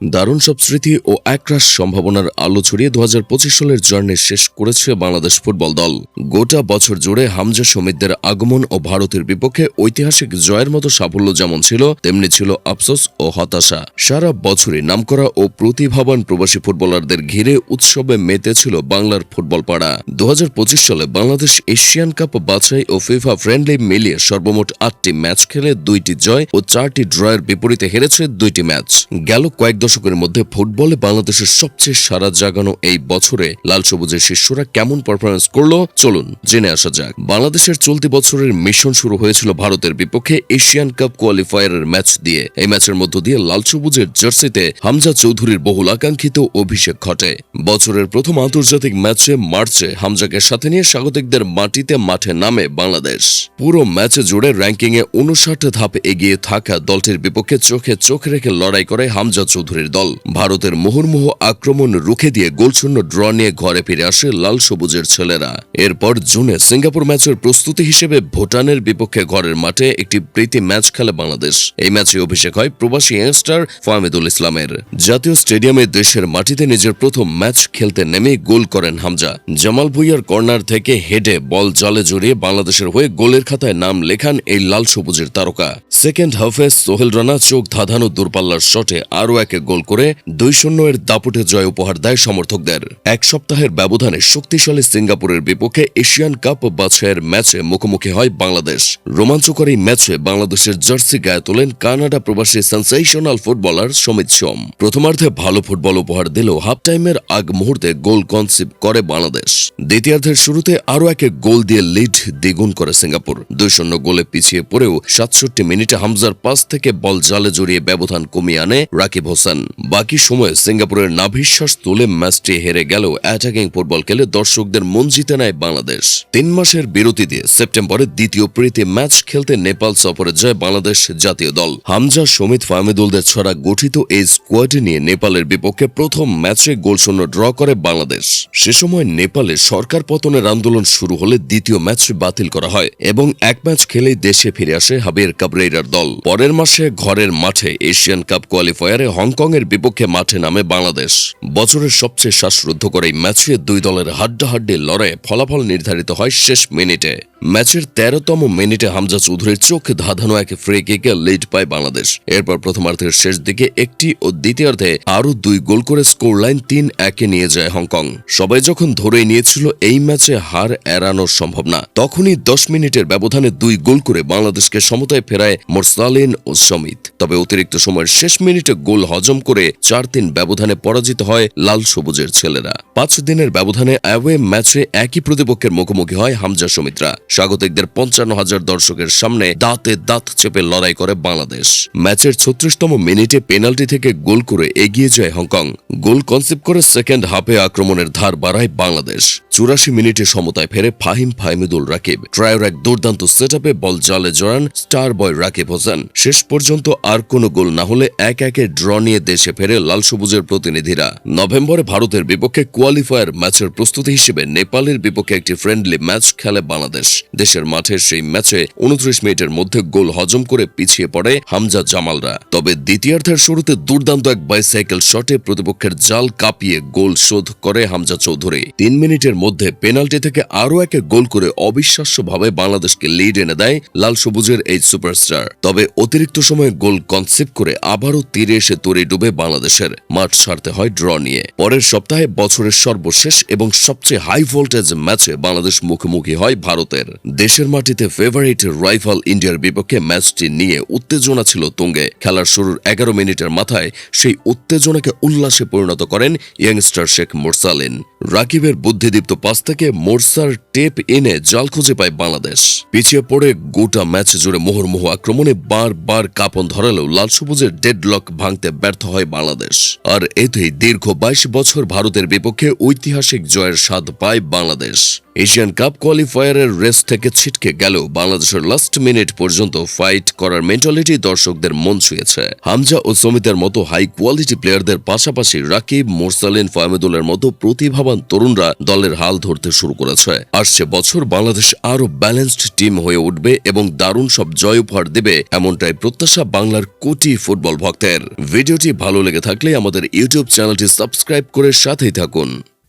দারুণ সব স্মৃতি ও একরাশ সম্ভাবনার আলো ছড়িয়ে দু হাজার পঁচিশ সালের জার্নি শেষ করেছে বাংলাদেশ ফুটবল দল। গোটা বছর জুড়ে হামজা সমিতদের আগমন ও ভারতের বিপক্ষে ঐতিহাসিক জয়ের মতো সাফল্য যেমন ছিল, তেমনি ছিল আফসোস ও হতাশা। সারা বছরই নামকরা ও প্রতিভাবান প্রবাসী ফুটবলারদের ঘিরে উৎসবে মেতেছিল বাংলার ফুটবল পাড়া। দু হাজার পঁচিশ সালে বাংলাদেশ এশিয়ান কাপ বাছাই ও ফিফা ফ্রেন্ডলি মিলিয়ে সর্বমোট আটটি ম্যাচ খেলে দুইটি জয় ও চারটি ড্রয়ের বিপরীতে হেরেছে দুইটি ম্যাচ। গেল কয়েক দশকের মধ্যে ফুটবলে বাংলাদেশের সবচেয়ে সারা জাগানো এই বছরে লাল সবুজের শিষ্যরা কেমন পারফরমেন্স করল? চলুন জেনে আসা যাক। বাংলাদেশের চলতি বছরের মিশন শুরু হয়েছিল ভারতের বিপক্ষে এশিয়ান কাপ কোয়ালিফায়ারের ম্যাচ দিয়ে। এই ম্যাচের মধ্য দিয়ে লাল সবুজের জার্সিতে হামজা চৌধুরীর বহুল আকাঙ্ক্ষিত অভিষেক ঘটে। বছরের প্রথম আন্তর্জাতিক ম্যাচে মার্চে হামজাকে সাথে নিয়ে স্বাগতিকদের মাটিতে মাঠে নামে বাংলাদেশ। পুরো ম্যাচে জুড়ে র্যাঙ্কিংয়ে উনষাট ধাপ এগিয়ে থাকা দলটির বিপক্ষে চোখে চোখ রেখে লড়াই করে হামজা চৌধুরীর দল। ভারতের মুহুর্মুহ আক্রমণ রুখে দিয়ে গোলশূন্য ড্র নিয়ে ঘরে ফিরে আসে লাল সবুজের ছেলেরা। এরপর জুনে সিঙ্গাপুর ম্যাচের প্রস্তুতি হিসেবে ভুটানের বিপক্ষে ঘরের মাঠে একটি প্রীতি ম্যাচ খেলে বাংলাদেশ। এই ম্যাচে অভিষেক হয় প্রবাসী ইয়াংস্টার ফাহমেদুল ইসলামের। জাতীয় স্টেডিয়ামে দেশের মাটিতে নিজের প্রথম ম্যাচ খেলতে নেমে গোল করেন হামজা। জামাল ভুইয়ার কর্নার থেকে হেডে বল জলে জড়িয়ে বাংলাদেশের হয়ে গোলের খাতায় নাম লেখান এই লাল সবুজের তারকা। সেকেন্ড হাফে সোহেল রানা চোখ ধাঁধানো দূরপাল্লার শটে আরও একে গোল করে দুই শূন্য এর দাপুটে জয় উপহার দেয় সমর্থকদের। এক সপ্তাহের ব্যবধানে শক্তিশালী সিঙ্গাপুরের বিপক্ষে এশিয়ান কাপ বাছাইয়ের ম্যাচে মুখোমুখি হয় বাংলাদেশ। রোমাঞ্চকর এই ম্যাচে বাংলাদেশের জার্সি গায়ে তোলেন কানাডা প্রবাসী সেন্সেশনাল ফুটবলার সমিত সোম। প্রথমার্ধে ভালো ফুটবল উপহার দিলেও হাফ টাইমের আগ মুহূর্তে গোল কনসিভ করে বাংলাদেশ। দ্বিতীয়ার্ধের শুরুতে আরও একে গোল দিয়ে লিড দ্বিগুণ করে সিঙ্গাপুর। দুই শূন্য গোলে পিছিয়ে পড়েও সাতষট্টি মিনিটে হামজার পাস থেকে বল জালে জড়িয়ে ব্যবধান কমিয়ে আনে রাকিব হোসেন। বাকি সময়ে সিঙ্গাপুরের নাভিশ্বাস তুলে ম্যাচটি হেরে গেলেও অ্যাটাকিং ফুটবল খেলে দর্শকদের মন জিতে নেয় বাংলাদেশ। তিন মাসের বিরতি দিয়ে সেপ্টেম্বরে দ্বিতীয় প্রীতি ম্যাচ খেলতে নেপাল সফরে যায় বাংলাদেশ জাতীয় দল। হামজা, সমিত, ফাহমেদুলদের ছড়া গঠিত এই স্কোয়াড নিয়ে নেপালের বিপক্ষে প্রথম ম্যাচে গোলশূন্য ড্র করে বাংলাদেশ। সে সময় নেপালে সরকার পতনের আন্দোলন শুরু হলে দ্বিতীয় ম্যাচ বাতিল করা হয় এবং এক ম্যাচ খেলেই দেশে ফিরে আসে হাবির কাবরেইরার দল। পরের মাসে ঘরের মাঠে এশিয়ান কাপ কোয়ালিফায়ারে হংকং এর বিপক্ষে মাঠে নামে বাংলাদেশ। বছরের সবচেয়ে শ্বাসরুদ্ধ করে এই ম্যাচে দুই দলের হাড্ডাহাড্ডি লড়াইয়ে ফলাফল নির্ধারিত হয় শেষ মিনিটে। ম্যাচের তেরোতম মিনিটে হামজা চৌধুরীর চোখ ধাঁধানো এক ফ্রি কিকে লিড পায় বাংলাদেশ। এরপর প্রথমার্ধের শেষ দিকে একটি ও দ্বিতীয়ার্ধে আরও দুই গোল করে স্কোর লাইন তিন একে নিয়ে যায় হংকং। সবাই যখন ধরেই নিয়েছিল, এই ম্যাচে হার এড়ানো সম্ভব না তখনই দশ মিনিটের ব্যবধানে দুই গোল করে বাংলাদেশকে সমতায় ফেরায় মোরসালিন ও সমিত। তবে অতিরিক্ত সময়ের শেষ মিনিটে গোল হজম করে চার তিন ব্যবধানে পরাজিত হয় লাল সবুজের ছেলেরা। পাঁচ দিনের ব্যবধানে অ্যাওয়ে ম্যাচে একই প্রতিপক্ষের মুখোমুখি হয় হামজা সমিত্রা। স্বাগতিকদের পঞ্চান্ন হাজার দর্শকের সামনে দাঁতে দাঁত চেপে লড়াই করে বাংলাদেশ। ম্যাচের ছত্রিশতম মিনিটে পেনাল্টি থেকে গোল করে এগিয়ে যায় হংকং। গোল কনসেপ্ট করে সেকেন্ড হাফে আক্রমণের ধার বাড়ায় বাংলাদেশ। চুরাশি মিনিটে সমতায় ফেরে ফাহিম ফাহিমুদুল রাকিব। ট্রায়ের এক দুর্দান্ত সেট বল জালে জড়ান স্টার বয় রাকিব হোসেন। শেষ পর্যন্ত আর কোনো গোল না হলে এক একে ড্র নিয়ে দেশে ফেরে লাল সবুজের প্রতিনিধিরা। নভেম্বরে ভারতের বিপক্ষে কোয়ালিফায়ার ম্যাচের প্রস্তুতি হিসেবে নেপালের বিপক্ষে একটি ফ্রেন্ডলি ম্যাচ খেলে বাংলাদেশ। দেশের মাঠে সেই ম্যাচে উনত্রিশ মিনিটের মধ্যে গোল হজম করে পিছিয়ে পড়ে হামজা জামালরা। তবে দ্বিতীয়ার্ধের শুরুতে দুর্দান্ত এক বাইসাইকেল শটে প্রতিপক্ষের জাল কাঁপিয়ে গোল শোধ করে হামজা চৌধুরী। তিন মিনিটের মধ্যে পেনাল্টি থেকে আরও একে গোল করে অবিশ্বাস্যভাবে বাংলাদেশকে লিড এনে দেয় লাল সবুজের এই সুপারস্টার তবে অতিরিক্ত সময়ে গোল কনসেপ্ট করে আবারও তীরে এসে তরে ডুবে বাংলাদেশের। মাঠ ছাড়তে হয় ড্র নিয়ে। পরের সপ্তাহে বছরের সর্বশেষ এবং সবচেয়ে হাই ভোল্টেজ ম্যাচে বাংলাদেশ মুখোমুখি হয় ভারতের। দেশের মাটিতে ফেভারিট রাইফাল ইন্ডিয়ার বিপক্ষে ম্যাচটি নিয়ে উত্তেজনা ছিল তুঙ্গে। খেলার শুরুর এগারো মিনিটের মাথায় সেই উত্তেজনাকে উল্লাসে পরিণত করেন ইয়াংস্টার শেখ মোরসালিন। রাকিবের বুদ্ধিদীপ্ত পাস থেকে মোরসার টেপ এনে জাল খুঁজে পায় বাংলাদেশ। পিছিয়ে পড়ে গোটা ম্যাচ জুড়ে মোহরমোহ আক্রমণে বার কাপন ধরালেও লাল সবুজের ডেডলক ভাঙতে ব্যর্থ হয় বাংলাদেশ। আর এতেই দীর্ঘ বাইশ বছর ভারতের বিপক্ষে ঐতিহাসিক জয়ের স্বাদ পায় বাংলাদেশ। এশিয়ান কাপ কোয়ালিফায়ারের রেস থেকে ছিটকে গেলেও বাংলাদেশের লাস্ট মিনিট পর্যন্ত ফাইট করার মেন্টালিটি দর্শকদের মন ছুঁয়েছে। হামজা ও সমিতের মতো হাই কোয়ালিটি প্লেয়ারদের পাশাপাশি রাকিব, মোরসালিন, ফাহমেদুলের মতো প্রতিভাবান প্রতিভাবান তরুণরা দলের হাল ধরতে শুরু করেছে। আসছে বছর বাংলাদেশ আরও ব্যালেন্সড টিম হয়ে উঠবে এবং দারুণ সব জয় উপহার দেবে এমনটাই প্রত্যাশা বাংলার কোটি ফুটবল ভক্তের। ভিডিওটি ভালো লেগে থাকলে আমাদের ইউটিউব চ্যানেলটি সাবস্ক্রাইব করে সাথেই থাকুন।